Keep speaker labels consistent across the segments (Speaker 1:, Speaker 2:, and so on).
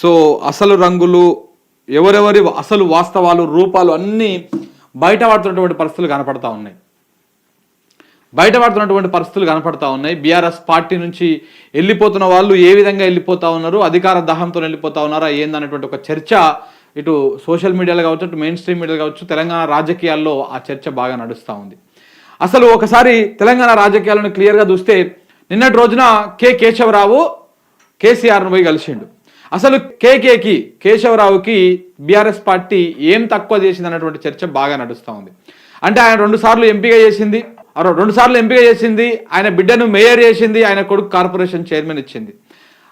Speaker 1: So అసలు రంగులు ఎవరెవరి అసలు వాస్తవాలు రూపాలు అన్నీ బయటపడుతున్నటువంటి పరిస్థితులు కనపడతా ఉన్నాయి. బయటపడుతున్నటువంటి పరిస్థితులు కనపడతా ఉన్నాయి. బీఆర్ఎస్ పార్టీ నుంచి వెళ్ళిపోతున్న వాళ్ళు ఏ విధంగా వెళ్ళిపోతా ఉన్నారు అధికార దాహంతో వెళ్ళిపోతా ఉన్నారా ఏందనేటువంటి ఒక చర్చ ఇటు సోషల్ మీడియాలో కావచ్చు ఇటు మెయిన్ స్ట్రీమ్ మీడియాలో కావచ్చు తెలంగాణ రాజకీయాల్లో ఆ చర్చ బాగా నడుస్తూ ఉంది. అసలు ఒకసారి తెలంగాణ రాజకీయాలను క్లియర్గా చూస్తే నిన్నటి రోజున కె కేశవరావు కేసీఆర్ను పోయి కలిసిండు. అసలు కేకేకి కేశవరావుకి బీఆర్ఎస్ పార్టీ ఏం తక్కువ చేసింది అన్నటువంటి చర్చ బాగా నడుస్తూ ఉంది. అంటే ఆయన రెండు సార్లు ఎంపిక చేసింది రెండు సార్లు ఎంపిక చేసింది ఆయన బిడ్డను మేయర్ చేసింది ఆయన కొడుకు కార్పొరేషన్ చైర్మన్ ఇచ్చింది.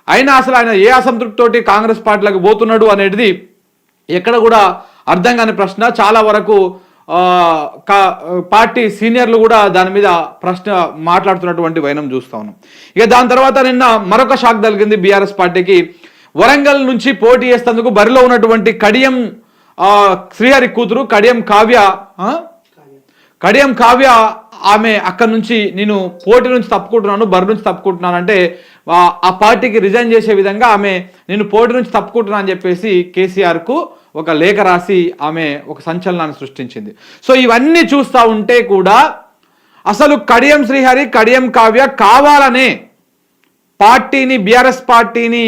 Speaker 1: అయినా అసలు ఆయన ఏ అసంతృప్తితోటి కాంగ్రెస్ పార్టీలకు పోతున్నాడు అనేది ఎక్కడ కూడా అర్థం కాని ప్రశ్న. చాలా వరకు కా- పార్టీ సీనియర్లు కూడా దాని మీద ప్రశ్న మాట్లాడుతున్నటువంటి వైనం చూస్తా ఉన్నాం. ఇక దాని తర్వాత నిన్న మరొక షాక్ తగిలింది బీఆర్ఎస్ పార్టీకి. వరంగల్ నుంచి పోటీ చేసేందుకు బరిలో ఉన్నటువంటి కడియం శ్రీహరి కూతురు కడియం కావ్య కడియం కావ్య ఆమె అక్కడి నుంచి నేను పోటీ నుంచి తప్పుకుంటున్నాను బరి నుంచి తప్పుకుంటున్నాను అంటే ఆ- పార్టీకి రిజైన్ చేసే విధంగా ఆమె నేను పోటీ నుంచి తప్పుకుంటున్నాను అని చెప్పేసి కేసీఆర్కు ఒక లేఖ రాసి ఆమె ఒక సంచలనాన్ని సృష్టించింది. సో ఇవన్నీ చూస్తూ ఉంటే కూడా అసలు కడియం శ్రీహరి కడియం కావ్య కావాలనే పార్టీని బీఆర్ఎస్ పార్టీని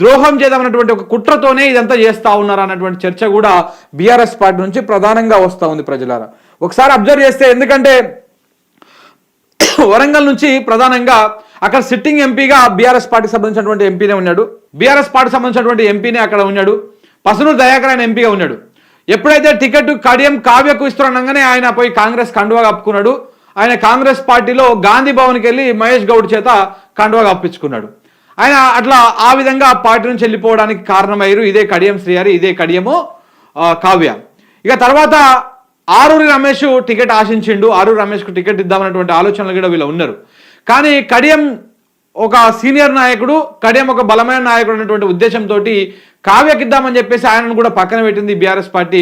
Speaker 1: ద్రోహం చేద్దామన్నటువంటి ఒక కుట్రతోనే ఇదంతా చేస్తూ ఉన్నారు అన్నటువంటి చర్చ కూడా బీఆర్ఎస్ పార్టీ నుంచి ప్రధానంగా వస్తూ ఉంది ప్రజలారా. ఒకసారి అబ్జర్వ్ చేస్తే ఎందుకంటే వరంగల్ నుంచి ప్రధానంగా అక్కడ సిట్టింగ్ ఎంపీగా బీఆర్ఎస్ పార్టీకి సంబంధించినటువంటి ఎంపీనే ఉన్నాడు. బీఆర్ఎస్ పార్టీకి సంబంధించినటువంటి ఎంపీనే అక్కడ ఉన్నాడు. పసునూరు దయాకర్ ఆయన ఎంపీగా ఉన్నాడు. ఎప్పుడైతే టికెట్ కడియం కావ్యకు ఇస్తున్నాగానే ఆయన పోయి కాంగ్రెస్ కండువా కప్పుకున్నాడు. ఆయన కాంగ్రెస్ పార్టీలో గాంధీ భవన్కి వెళ్ళి మహేష్ గౌడ్ చేత కండువా కప్పించుకున్నాడు. ఆయన అట్లా ఆ విధంగా ఆ పార్టీ నుంచి వెళ్ళిపోవడానికి కారణమయ్యారు. ఇదే కడియం శ్రీహరి ఇదే కడియము కావ్య. ఇక తర్వాత ఆరూరి రమేష్ టికెట్ ఆశించిండు. ఆరూరి రమేష్కు టికెట్ ఇద్దామన్నటువంటి ఆలోచనలు కూడా వీళ్ళు ఉన్నారు. కానీ కడియం ఒక సీనియర్ నాయకుడు కడియం ఒక బలమైన నాయకుడు అనేటువంటి ఉద్దేశంతో కావ్యకి ఇద్దామని చెప్పేసి ఆయనను కూడా పక్కన పెట్టింది బీఆర్ఎస్ పార్టీ.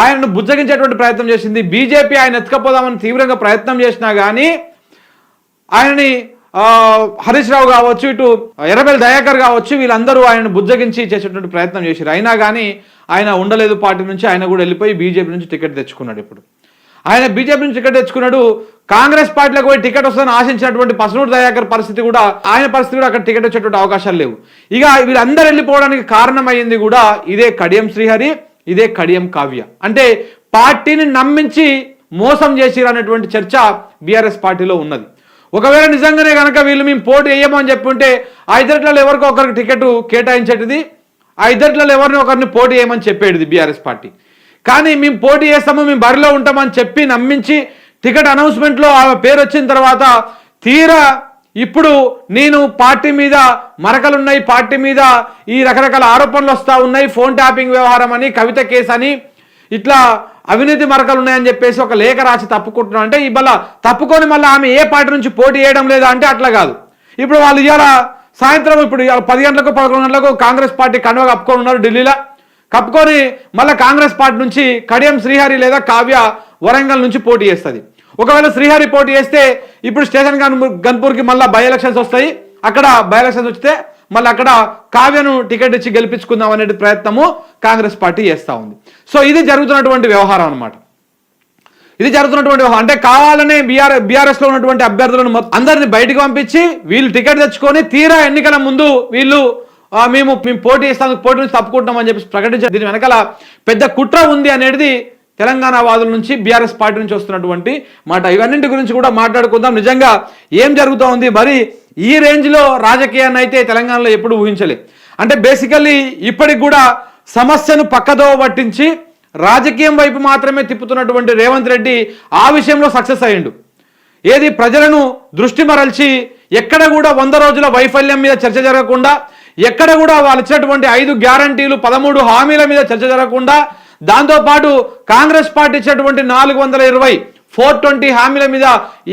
Speaker 1: ఆయనను బుజ్జగించేటువంటి ప్రయత్నం చేసింది. బీజేపీ ఆయన ఎత్తుకపోదామని తీవ్రంగా ప్రయత్నం చేసినా కానీ ఆయనని హరీష్ రావు కావచ్చు ఇటు ఎర్రబెల్లి దయాకర్ కావచ్చు వీళ్ళందరూ ఆయనను బుజ్జగించి చేసేటువంటి ప్రయత్నం చేశారు. అయినా కానీ ఆయన ఉండలేదు పార్టీ నుంచి ఆయన కూడా వెళ్ళిపోయి బీజేపీ నుంచి టికెట్ తెచ్చుకున్నాడు ఇప్పుడు. ఆయన బీజేపీ నుంచి టికెట్ తెచ్చుకున్నాడు కాంగ్రెస్ పార్టీలోకి పోయి టికెట్ వస్తుందని ఆశించినటువంటి పసునూరు దయాకర్ పరిస్థితి కూడా ఆయన పరిస్థితి కూడా అక్కడ టికెట్ వచ్చేటువంటి అవకాశాలు లేవు. ఇక వీళ్ళందరూ వెళ్ళిపోవడానికి కారణమైంది కూడా ఇదే కడియం శ్రీహరి ఇదే కడియం కావ్య. అంటే పార్టీని నమ్మించి మోసం చేసిరు అనేటువంటి చర్చ బీఆర్ఎస్ పార్టీలో ఉన్నది. ఒకవేళ నిజంగానే కనుక వీళ్ళు మేము పోటీ వేయమని చెప్పుంటే ఆ ఇద్దరిలో ఎవరికో ఒకరికి టికెట్ కేటాయించేటిది ఆ ఇద్దరిలో ఎవరిని ఒకరిని పోటీ చేయమని చెప్పేది బీఆర్ఎస్ పార్టీ. కానీ మేము పోటీ చేస్తాము మేము బరిలో ఉంటామని చెప్పి నమ్మించి టికెట్ అనౌన్స్మెంట్లో ఆమె పేరు వచ్చిన తర్వాత తీరా ఇప్పుడు నేను పార్టీ మీద మరకలున్నాయి పార్టీ మీద ఈ రకరకాల ఆరోపణలు వస్తూ ఉన్నాయి ఫోన్ ట్యాపింగ్ వ్యవహారం అని కవిత కేసు అని ఇట్లా అవినీతి మరకలు ఉన్నాయని చెప్పేసి ఒక లేఖ రాసి తప్పుకుంటున్నాం. అంటే ఇవాళ తప్పుకొని మళ్ళీ ఆమె ఏ పార్టీ నుంచి పోటీ చేయడం లేదా అంటే అట్లా కాదు. ఇప్పుడు వాళ్ళు ఇవాళ సాయంత్రం ఇప్పుడు పది గంటలకు పదకొండు గంటలకు కాంగ్రెస్ పార్టీ కనువ కప్పుకొని ఉన్నారు ఢిల్లీలో. కప్పుకొని మళ్ళీ కాంగ్రెస్ పార్టీ నుంచి కడియం శ్రీహరి లేదా కావ్య వరంగల్ నుంచి పోటీ చేస్తుంది. ఒకవేళ శ్రీహరి పోటీ చేస్తే ఇప్పుడు స్టేషన్ గన్పూర్ గన్పూర్కి మళ్ళీ బై ఎలక్షన్స్ వస్తాయి. అక్కడ బై వచ్చితే వస్తే మళ్ళీ అక్కడ కావ్యను టికెట్ ఇచ్చి గెలిపించుకుందాం అనే ప్రయత్నము కాంగ్రెస్ పార్టీ చేస్తూ ఉంది. సో ఇది జరుగుతున్నటువంటి వ్యవహారం అన్నమాట. ఇది జరుగుతున్నటువంటి వ్యవహారం. అంటే కావాలనే బీఆర్ బీఆర్ఎస్లో ఉన్నటువంటి అభ్యర్థులను అందరిని బయటకు పంపించి వీళ్ళు టికెట్ తెచ్చుకొని తీరా ఎన్నికల ముందు వీళ్ళు మేము మేము పోటీ చేస్తాం పోటీ నుంచి తప్పుకుంటామని చెప్పి ప్రకటించారు దీని వెనకాల పెద్ద కుట్ర ఉంది అనేది తెలంగాణ వాదుల నుంచి బీఆర్ఎస్ పార్టీ నుంచి వస్తున్నటువంటి మాట. ఇవన్నింటి గురించి కూడా మాట్లాడుకుందాం. నిజంగా ఏం జరుగుతూ ఉంది మరి ఈ రేంజ్లో రాజకీయాన్ని అయితే తెలంగాణలో ఎప్పుడు ఊహించలే. అంటే బేసికల్లీ ఇప్పటికి కూడా సమస్యను పక్కదో పట్టించి రాజకీయం వైపు మాత్రమే తిప్పుతున్నటువంటి రేవంత్ రెడ్డి ఆ విషయంలో సక్సెస్ అయ్యిండు. ఏది ప్రజలను దృష్టి మరల్చి ఎక్కడ కూడా వంద రోజుల వైఫల్యం మీద చర్చ జరగకుండా ఎక్కడ కూడా వాళ్ళు ఇచ్చినటువంటి ఐదు గ్యారంటీలు పదమూడు హామీల మీద చర్చ జరగకుండా దాంతోపాటు కాంగ్రెస్ పార్టీ ఇచ్చినటువంటి నాలుగు వందల ఇరవై ఫోర్ ట్వంటీ హామీల మీద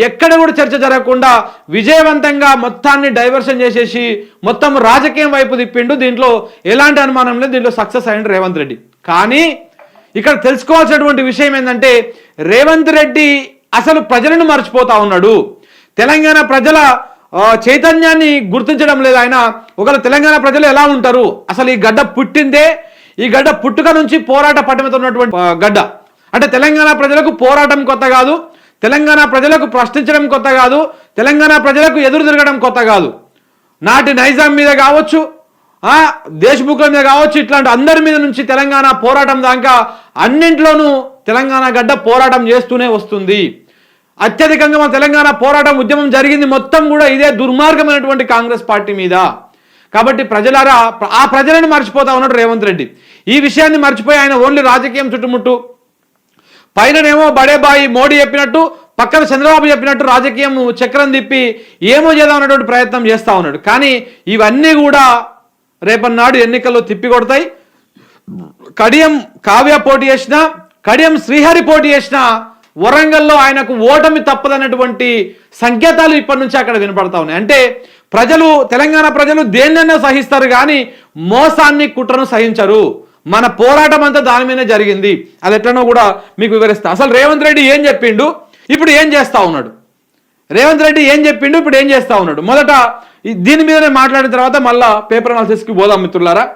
Speaker 1: ఎక్కడ కూడా చర్చ జరగకుండా విజయవంతంగా మొత్తాన్ని డైవర్షన్ చేసేసి మొత్తం రాజకీయం వైపు తిప్పిండు. దీంట్లో ఎలాంటి అనుమానం లేదు. దీంట్లో సక్సెస్ అయ్యిండు రేవంత్ రెడ్డి. కానీ ఇక్కడ తెలుసుకోవాల్సినటువంటి విషయం ఏంటంటే రేవంత్ రెడ్డి అసలు ప్రజలను మర్చిపోతా ఉన్నాడు. తెలంగాణ ప్రజల చైతన్యాన్ని గుర్తించడం లేదు ఆయన. ఒకవేళ తెలంగాణ ప్రజలు ఎలా ఉంటారు? అసలు ఈ గడ్డ పుట్టిందే? ఈ గడ్డ పుట్టుక నుంచి పోరాట పటిమత ఉన్నటువంటి గడ్డ. అంటే తెలంగాణ ప్రజలకు పోరాటం కొత్త కాదు. తెలంగాణ ప్రజలకు ప్రశ్నించడం కొత్త కాదు. తెలంగాణ ప్రజలకు ఎదురు తిరగడం కొత్త కాదు. నాటి నైజాం మీద కావచ్చు ఆ, మీద కావచ్చు ఇట్లాంటి అందరి మీద నుంచి తెలంగాణ పోరాటం దాకా అన్నింట్లోనూ తెలంగాణ గడ్డ పోరాటం చేస్తూనే వస్తుంది. అత్యధికంగా మన తెలంగాణ పోరాటం ఉద్యమం జరిగింది మొత్తం కూడా ఇదే దుర్మార్గమైనటువంటి కాంగ్రెస్ పార్టీ మీద. కాబట్టి ప్రజలారా ఆ ప్రజలను మర్చిపోతా ఉన్నాడు రేవంత్ రెడ్డి. ఈ విషయాన్ని మర్చిపోయి ఆయన ఓన్లీ రాజకీయం చుట్టుముట్టు పైననేమో బడేబాయి మోడీ చెప్పినట్టు పక్కన చంద్రబాబు చెప్పినట్టు రాజకీయం చక్రం తిప్పి ఏమో చేద్దాం అన్నటువంటి ప్రయత్నం చేస్తా ఉన్నాడు. కానీ ఇవన్నీ కూడా రేపన్నాడు ఎన్నికల్లో తిప్పి కొడతాయి కడియం కావ్య పోటీ చేసిన కడియం శ్రీహరి పోటీ చేసిన వరంగల్లో ఆయనకు ఓటమి తప్పదన్నటువంటి సంకేతాలు ఇప్పటి నుంచి అక్కడ వినపడతా ఉన్నాయి. అంటే ప్రజలు తెలంగాణ ప్రజలు దేన్నైనా సహిస్తారు కానీ మోసాన్ని కుట్రను సహించరు. మన పోరాటం అంతా దాని మీద జరిగింది. అది ఎట్లనో కూడా మీకు వివరిస్తా. అసలు రేవంత్ రెడ్డి ఏం చెప్పిండు? ఇప్పుడు ఏం చేస్తా ఉన్నాడు? రేవంత్ రెడ్డి ఏం చెప్పిండు? ఇప్పుడు ఏం చేస్తా ఉన్నాడు? మొదట దీని మీదనే మాట్లాడిన తర్వాత మళ్ళా పేపర్ అనాలిసిస్కి పోదాం మిత్రులారా.